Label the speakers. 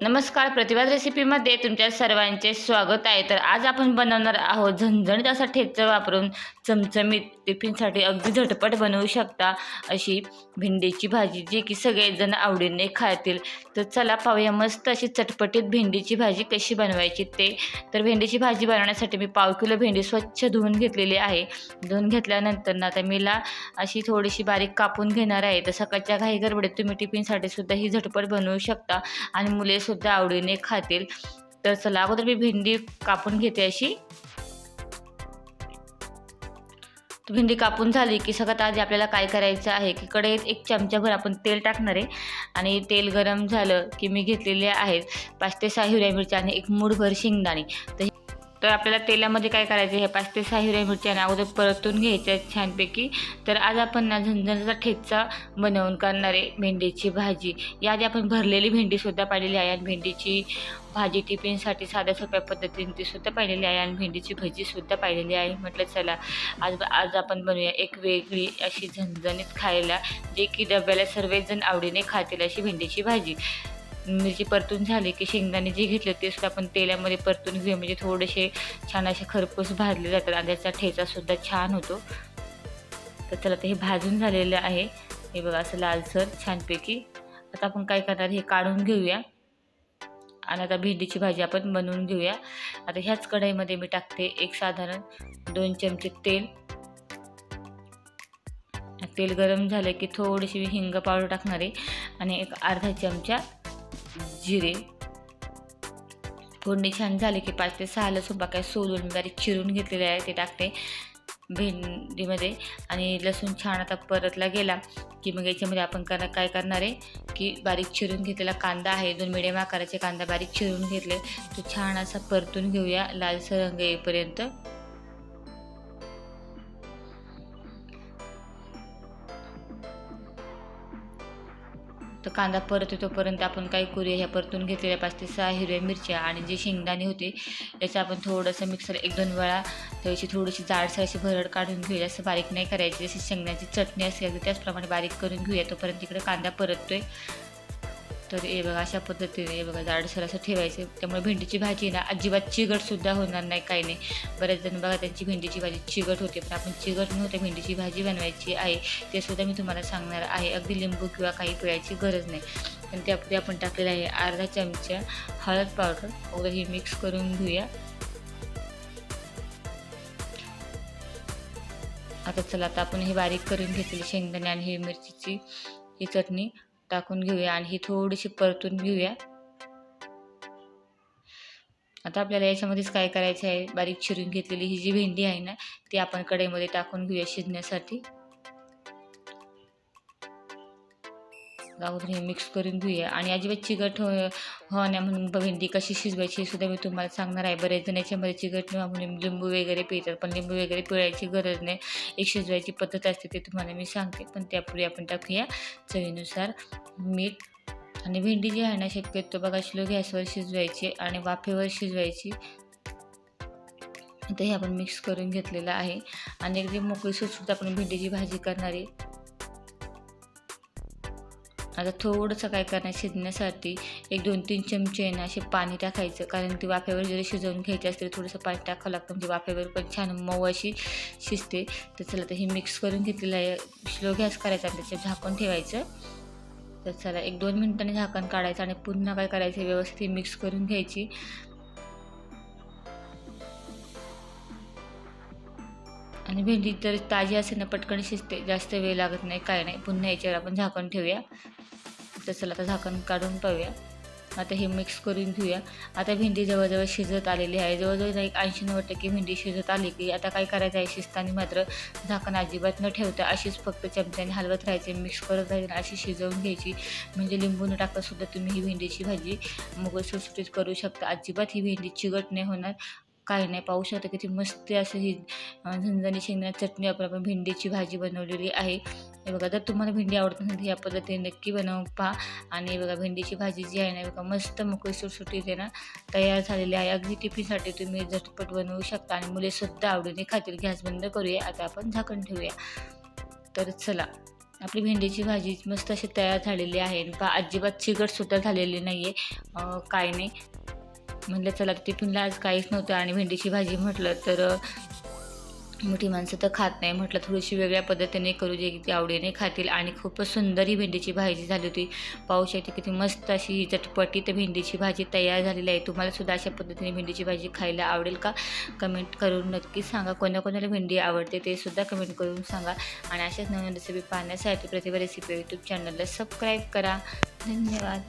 Speaker 1: नमस्कार प्रतिवाद रेसिपीमध्ये तुमच्या सर्वांचे स्वागत आहे. तर आज आपण बनवणार आहोत झणझणीत असा ठेचा वापरून चमचमीत टिफिनसाठी अगदी झटपट बनवू शकता अशी भेंडीची भाजी जी की सगळेजण आवडीने खातील. तर चला पाहूया मस्त अशी चटपटीत भेंडीची भाजी कशी बनवायची ते. तर भेंडीची भाजी बनवण्यासाठी मी पाव किलो भेंडी स्वच्छ धुवून घेतलेली आहे. धुवून घेतल्यानंतर ना आता मीला अशी थोडीशी बारीक कापून घेणार आहे. तर सकाळच्या घाई गडबडीत तुम्ही टिफिनसाठी सुद्धा ही झटपट बनवू शकता आणि मुले सुद्धा आवडीने खातील. तर चला अगोदर मी भेंडी कापून घेते अशी. भेंडी कापून झाली की सगळ्यात आधी आपल्याला काय करायचं आहे की कढईत एक चमचाभर आपण तेल टाकणार आहे. आणि तेल गरम झालं की मी घेतलेले आहेत पाच ते सहा हिरव्या मिरच्या आणि एक मूठभर शेंगदाणे. तर तर आपल्याला तेलामध्ये काय करायचं? हे पाच ते सहा हिरव्या मिरच्या आणि अगोदर परतून घ्यायच्या छानपैकी. तर आज आपण ना झणझणीचा ठेचा बनवून करणार आहे भेंडीची भाजी. याआधी आपण भरलेली भेंडीसुद्धा पाहिलेली आहे आणि भेंडीची भाजी टिफिनसाठी साध्या सोप्या पद्धतीने ती सुद्धा पाहिलेली आहे आणि भेंडीची भजीसुद्धा पाहिलेली आहे. म्हटलं चला आज आज आपण बनवूया एक वेगळी अशी झणझणीत खायला जे की डब्याला सर्वजण आवडीने खातील अशी भेंडीची भाजी. मिरची परतून झाली की शेंगदाणे जे घेतले ते सुद्धा आपण तेलामध्ये परतून घेऊ म्हणजे थोडेसे छान असे खरपूस भाजले जातात. आणि त्याचा ठेचासुद्धा छान होतो. तर चला ते हे भाजून झालेलं आहे. हे बघा असं लालसर छानपैकी. आता आपण काय करणार हे काढून घेऊया. आणि आता भेंडीची भाजी आपण बनवून घेऊया. आता ह्याच कढईमध्ये मी टाकते एक साधारण दोन चमचे तेल. तेल गरम झालं की थोडीशी मी हिंग पावडर टाकणार आहे. आणि एक अर्धा चमचा जिरे. फोडणी छान झाली की पाच ते सहा लसूण काय सोलून बारीक चिरून घेतलेले आहे ते टाकते भेंडीमध्ये. आणि लसूण छान आता परतला गेला की मग याच्यामध्ये आपण करा काय करणार आहे की बारीक चिरून घेतलेला कांदा आहे दोन मिडियम आकाराचे कांदा बारीक चिरून घेतले. तो छान असा परतून घेऊया लालसर रंग येईपर्यंत. कांदा परत येतोपर्यंत आपण काय करूया ह्या परतून घेतलेल्या पाच ते सहा हिरव्या मिरच्या आणि जे शेंगदाणे होते त्याचं आपण थोडंसं मिक्सर एक दोन वेळा त्याची थोडीशी जाडसर अशी भरड काढून घेऊया. असं बारीक नाही करायची जशी शेंगदाण्याची चटणी असेल त्याचप्रमाणे बारीक करून घेऊया. तोपर्यंत इकडे कांदा परततोय. तर हे बघा अशा पद्धतीने हे बघा जाडसर असं ठेवायचं. त्यामुळे भेंडीची भाजी ना अजिबात चिगटसुद्धा होणार नाही काही नाही. बरेच जण बघा त्यांची भेंडीची भाजी चिगट होते. पण आपण चिगट नव्हते भेंडीची भाजी बनवायची आहे ते सुद्धा मी तुम्हाला सांगणार आहे. अगदी लिंबू किंवा काही पिळायची गरज नाही. पण त्यापुढे आपण टाकलेलं आहे अर्धा चमचा हळद पावडर. वगैरे हे मिक्स करून घेऊया. आता चला आता आपण हे बारीक करून घेतलेली शेंगदाणे आणि ही मिरचीची ही चटणी टाकून घेऊया आणि ही थोडीशी परतून घेऊया. आता आपल्याला याच्यामध्येच काय करायचं आहे? बारीक चिरून घेतलेली ही जी भेंडी आहे ना ती आपण कढईमध्ये टाकून घेऊया शिजण्यासाठी. अगोदर हे मिक्स करून घेऊया. आणि अजिबात चिकट हो होण्या म्हणून भेंडी कशी शिजवायची सुद्धा मी तुम्हाला सांगणार आहे. बरेच जण याच्यामध्ये चिकट म्हणून लिंबू वगैरे पिळतात पण लिंबू वगैरे पिळायची गरज नाही. एक शिजवायची पद्धत असते ते तुम्हाला मी सांगते. पण त्यापूर्वी आपण टाकूया चवीनुसार मीठ. आणि भेंडी जी आहे ना शक्यतो बघा स्लो गॅसवर शिजवायची आणि वाफेवर शिजवायची. आता हे आपण मिक्स करून घेतलेलं आहे. आणि अगदी मोकळी सुटसुट आपण भेंडीची भाजी करणारी आता थोडंसं काय करणार शिजण्यासाठी एक दोन तीन चमचे आहे ना असे पाणी टाकायचं. कारण ती वाफेवर जरी शिजवून घ्यायची असते थोडंसं पाणी टाकावं लागतं. म्हणजे वाफेवर पण छान मऊ अशी शिजते. तर चला तर हे मिक्स करून घेतलेलं आहे. स्लो गॅस करायचा आणि त्याच्यात झाकून ठेवायचं. तर चला एक दोन मिनटांनी झाकण काढायचं आणि पुन्हा काय करायचं व्यवस्थित मिक्स करून घ्यायची. आणि भेंडी तर ताजी असेल ना पटकन शिजते. जास्त वेळ लागत नाही काय नाही. पुन्हा याच्यावर आपण झाकण ठेवूया. तर चला आता झाकण काढून पाहूया. आता हे मिक्स करून घेऊया. आता भेंडी जवळजवळ शिजत आलेली आहे. जवळजवळ एक ऐंशी नव्वद टक्के भेंडी शिजत आली की आता काय करायचं आहे? शिजताना मात्र झाकण अजिबात न ठेवता अशीच फक्त चमच्याने हलवत राहायचे मिक्स करत राहायचे अशी शिजवून घ्यायची. म्हणजे लिंबू न टाकतासुद्धा तुम्ही ही भेंडीची भाजी मग सुटसुटीत करू शकता. अजिबात ही भेंडी चिगट नाही होणार. काही नाही. पाहू शकता किती मस्त असं ही झणझणी शेंगदाणा चटणी आपण आपण भेंडीची भाजी बनवलेली आहे. हे बघा जर तुम्हाला भेंडी आवडत नसेल या पद्धतीने नक्की बनवून पहा. आणि बघा भेंडीची भाजी जी आहे ना बघा मस्त मोकळी सुटसुटीत आहे ना तयार झालेली आहे. अगदी टिफिनसाठी तुम्ही झटपट बनवू शकता. आणि मुलेसुद्धा आवडीने खातील. गॅस बंद करूया. आता आपण झाकण ठेवूया. तर चला आपली भेंडीची भाजी मस्त अशी तयार झालेली आहे. आणि पहा अजिबात चिकटसुद्धा झालेली नाही आहे काय नाही. म्हटलं चला टिफिनला आज काहीच नव्हतं आणि भेंडीची भाजी म्हटलं तर मोठी माणसं तर खात नाही. म्हटलं थोडीशी वेगळ्या पद्धतीने करू जे की ती आवडीने खातील. आणि खूपच सुंदर ही भेंडीची भाजी झाली होती. पाहू शकते किती मस्त अशी चटपटीत भेंडीची भाजी तयार झालेली आहे. तुम्हाला सुद्धा अशा पद्धतीने भेंडीची भाजी खायला आवडेल का? कमेंट करून नक्की सांगा. कोणाकोणाला भेंडी आवडते ते सुद्धा कमेंट करून सांगा. आणि अशाच नवीन रेसिपी पाहण्यासाठी प्रतिभा रेसिपी यूट्यूब चॅनलला सबस्क्राईब करा. धन्यवाद.